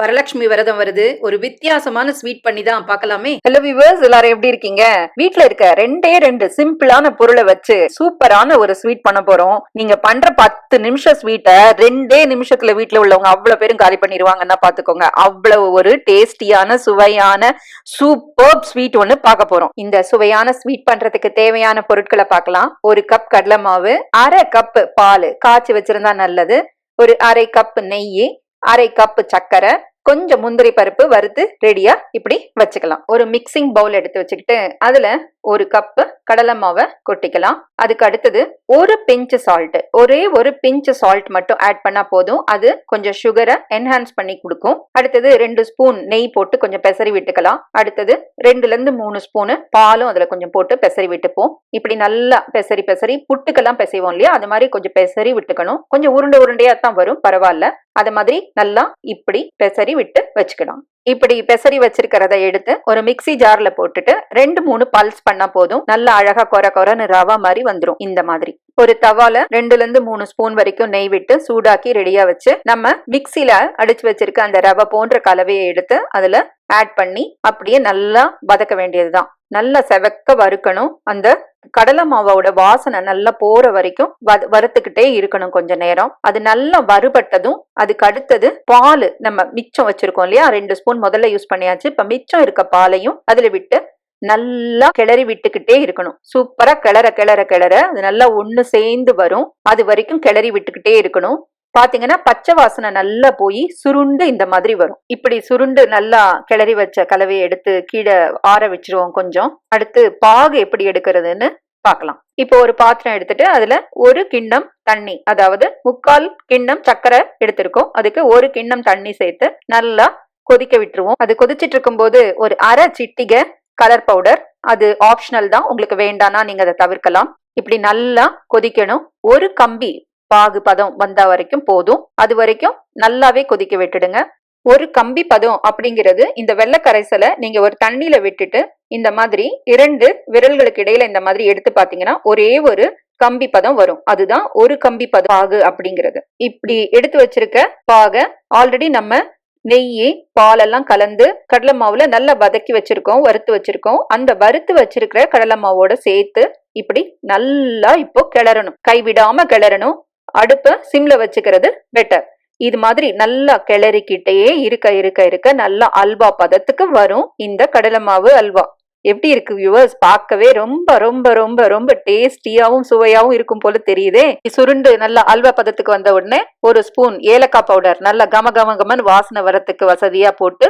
வரலட்சுமி விரதம் வருது. ஒரு வித்தியாசமான ஸ்வீட் பண்ணி தான் பார்க்கலாமே. ஹலோ விவர்ஸ் எல்லாரும் எப்படி இருக்கீங்க? வீட்ல இருக்க ரெண்டே ரெண்டு சிம்பிளான பொருளை வச்சு சூப்பரான ஒரு ஸ்வீட் பண்ண போறோம். நீங்க பண்ற பத்து நிமிஷம் ஸ்வீட்டை ரெண்டே நிமிஷத்துல வீட்ல உள்ளவங்க அவ்வளவு பேரும் காலி பண்ணிடுவாங்கன்னா பாத்துக்கோங்க அவ்வளவு ஒரு டேஸ்டியான சுவையான சூப்பர் ஸ்வீட் ஒண்ணு பார்க்க போறோம். இந்த சுவையான ஸ்வீட் பண்றதுக்கு தேவையான பொருட்களை பார்க்கலாம். ஒரு கப் கடலை மாவு அரை கப் பால் காய்ச்சி வச்சிருந்தா நல்லது. ஒரு அரை கப் நெய் அரை கப் சர்க்கரை கொஞ்சம் முந்திரி பருப்பு வறுத்து ரெடியா இப்படி வச்சுக்கலாம். ஒரு மிக்சிங் பவுல் எடுத்து வச்சுக்கிட்டு அதுல ஒரு கப்பு கடலை மாவை கொட்டிக்கலாம். அதுக்கு அடுத்தது ஒரு பிஞ்சு சால்ட் ஒரே ஒரு பிஞ்சு சால்ட் மட்டும் ஆட் பண்ணா போதும். அது கொஞ்சம் சுகரை என்ஹான்ஸ் பண்ணி கொடுக்கும். அடுத்தது ரெண்டு ஸ்பூன் நெய் போட்டு கொஞ்சம் பெசரி விட்டுக்கலாம். அடுத்தது ரெண்டுல இருந்து மூணு ஸ்பூனு பாலும் அதுல கொஞ்சம் போட்டு பெசரி விட்டுப்போம். இப்படி நல்லா பெசரி பெசரி புட்டுக்கெல்லாம் பெசைவோம் இல்லையா? அது மாதிரி கொஞ்சம் பெசரி விட்டுக்கணும். கொஞ்சம் உருண்டை உருண்டையா தான் வரும். பரவாயில்ல. அது மாதிரி நல்லா இப்படி பெசரி விட்டு வச்சுக்கலாம் இப்படி பெசரி வச்சிருக்கிறத எடுத்து ஒரு மிக்ஸி ஜார்ல போட்டுட்டு ரெண்டு மூணு பல்ஸ் பண்ணா போதும். நல்லா அழகா கொர கொரன்னு ரவா மாதிரி வந்துடும் இந்த மாதிரி. ஒரு தவால ரெண்டுல இருந்து மூணு ஸ்பூன் வரைக்கும் நெய் விட்டு சூடாக்கி ரெடியா வச்சு நம்ம மிக்ஸில அடிச்சு வச்சிருக்க அந்த ரவை போன்ற கலவையை எடுத்து அதுல ஆட் பண்ணி அப்படியே நல்லா வதக்க வேண்டியதுதான். நல்லா செவக்க வறுக்கணும் அந்த கடலை மாவோட வாசனை நல்லா போற வரைக்கும் வறுத்துக்கிட்டே இருக்கணும் கொஞ்ச நேரம். அது நல்லா வறுபட்டதும் அதுக்கு அடுத்தது பால் நம்ம மிச்சம் வச்சிருக்கோம் இல்லையா? ரெண்டு ஸ்பூன் முதல்ல யூஸ் பண்ணியாச்சு. இப்ப மிச்சம் இருக்க பாலையும் அதுல விட்டு நல்லா கிளறி விட்டுக்கிட்டே இருக்கணும். சூப்பரா கிளற கிளற கிளற. அது நல்லா ஒண்ணு சேர்ந்து வரும். அது வரைக்கும் கிளறி விட்டுக்கிட்டே இருக்கணும். பாத்தீங்கன்னா பச்சை வாசனை நல்லா போய் சுருண்டு இந்த மாதிரி வரும். இப்படி சுருண்டு நல்லா கிளறி வச்ச கலவையை எடுத்து கீழே ஆற வச்சிருவோம் கொஞ்சம். அடுத்து பாகு எப்படி எடுக்கிறதுன்னு பார்க்கலாம். இப்போ ஒரு பாத்திரம் எடுத்துட்டு அதுல ஒரு கிண்ணம் தண்ணி அதாவது முக்கால் கிண்ணம் சர்க்கரை எடுத்திருக்கோம். அதுக்கு ஒரு கிண்ணம் தண்ணி சேர்த்து நல்லா கொதிக்க விட்டுருவோம். அது கொதிச்சிட்டு இருக்கும்போது ஒரு அரை சிட்டிகை கலர் பவுடர் அது ஆப்ஷனல் தான். உங்களுக்கு வேண்டானா நீங்க அதை தவிர்க்கலாம். இப்படி நல்லா கொதிக்கணும். ஒரு கம்பி பாகு பதம் வந்த வரைக்கும் போதும். அது வரைக்கும் நல்லாவே கொதிக்க விட்டுடுங்க. ஒரு கம்பி பதம் அப்படிங்கிறது இந்த வெள்ளை கரைசலை நீங்க ஒரு தண்ணியில விட்டுட்டு இந்த மாதிரி இரண்டு விரல்களுக்கு இடையில இந்த மாதிரி எடுத்து பாத்தீங்கன்னா ஒரே ஒரு கம்பி பதம் வரும். அதுதான் ஒரு கம்பி பதம் பாகு அப்படிங்கிறது. இப்படி எடுத்து வச்சிருக்க பாக ஆல்ரெடி நம்ம நெய் பாலெல்லாம் கலந்து கடலை மாவுல நல்லா வதக்கி வச்சிருக்கோம் வறுத்து வச்சிருக்கோம். அந்த வறுத்து வச்சிருக்கிற கடலை மாவோட சேர்த்து இப்படி நல்லா இப்போ கிளறணும். கைவிடாம கிளறணும். அடுப்பை சிம்ல வச்சுக்கிறது பெட்டர் இது மாதிரி நல்லா கிளறிக்கிட்டே இருக்க இருக்க இருக்க நல்லா அல்வா பதத்துக்கு வரும் இந்த கடலை மாவு அல்வா. எப்படி இருக்கு வியூவர்ஸ் பார்க்கவே ரொம்ப ரொம்ப ரொம்ப ரொம்ப டேஸ்டியாவும் சுவையாவும் இருக்கும் போல தெரியுதே. சுருண்டு நல்லா அல்வா பதத்துக்கு வந்த உடனே ஒரு ஸ்பூன் ஏலக்காய் பவுடர் நல்லா கம கம கமன்னு வாசனை வரத்துக்கு வசதியா போட்டு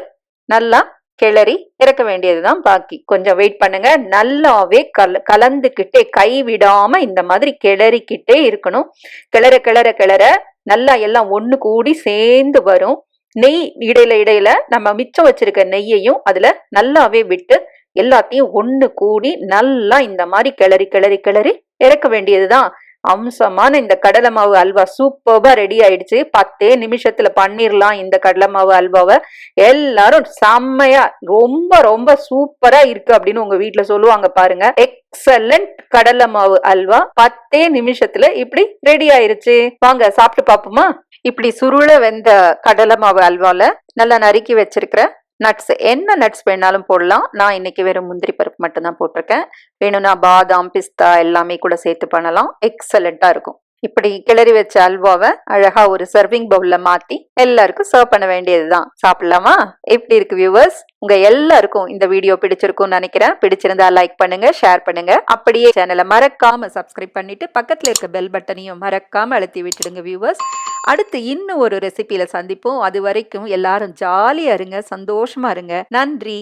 நல்லா கிளறி இறக்க வேண்டியதுதான் பாக்கி. கொஞ்சம் வெயிட் பண்ணுங்க. நல்லாவே கல கலந்துக்கிட்டே கை விடாம இந்த மாதிரி கிளறிக்கிட்டே இருக்கணும். கிளற கிளற கிளற நல்லா எல்லாம் ஒன்று கூடி சேர்ந்து வரும். நெய் இடையில இடையில நம்ம மிச்சம் வச்சிருக்க நெய்யையும் அதுல நல்லாவே விட்டு எல்லாத்தையும் ஒன்று கூடி நல்லா இந்த மாதிரி கிளறி கிளறி கிளறி இறக்க வேண்டியதுதான். அம்சமான இந்த கடலை மாவு அல்வா சூப்பர்பா ரெடி ஆயிடுச்சு. பத்தே நிமிஷத்துல பண்ணிரலாம் இந்த கடலை மாவு அல்வாவை. எல்லாரும் செம்மையா ரொம்ப ரொம்ப சூப்பரா இருக்கு அப்படின்னு உங்க வீட்டுல சொல்லுவாங்க பாருங்க. எக்ஸலண்ட் கடலை மாவு அல்வா. பத்தே நிமிஷத்துல இப்படி ரெடி ஆயிருச்சு. வாங்க சாப்பிட்டு பாப்போமா இப்படி சுருள வெந்த கடலை மாவு அல்வால நல்லா நறுக்கி வச்சிருக்கிறேன் நட்ஸ் என்ன நட்ஸ் வேணாலும் போடலாம். நான் இன்னைக்கு வெறும் முந்திரி பருப்பு மட்டும்தான் போட்டிருக்கேன். வேணும்னா பாதாம் பிஸ்தா எல்லாமே கூட சேர்த்து பண்ணலாம். எக்ஸலண்ட்டாக இருக்கும். இப்படி கிளறி வச்ச அல்வாவை அழகா ஒரு சர்விங் பவுல்ல மாத்தி எல்லாருக்கும் சர்வ் பண்ண வேண்டியதுதான். சாப்பிடலாமா? எப்படி இருக்கு வியூவர்ஸ் உங்க எல்லாருக்கும் இந்த வீடியோ பிடிச்சிருக்கும்னு நினைக்கிறேன். பிடிச்சிருந்தா லைக் பண்ணுங்க ஷேர் பண்ணுங்க. அப்படியே சேனலை மறக்காம சப்ஸ்கிரைப் பண்ணிட்டு பக்கத்துல இருக்க பெல் பட்டனையும் மறக்காம அழுத்தி விட்டுடுங்க வியூவர்ஸ் அடுத்து இன்னும் ஒரு ரெசிபியில சந்திப்போம். அது வரைக்கும் எல்லாரும் ஜாலியா இருங்க சந்தோஷமா இருங்க. நன்றி.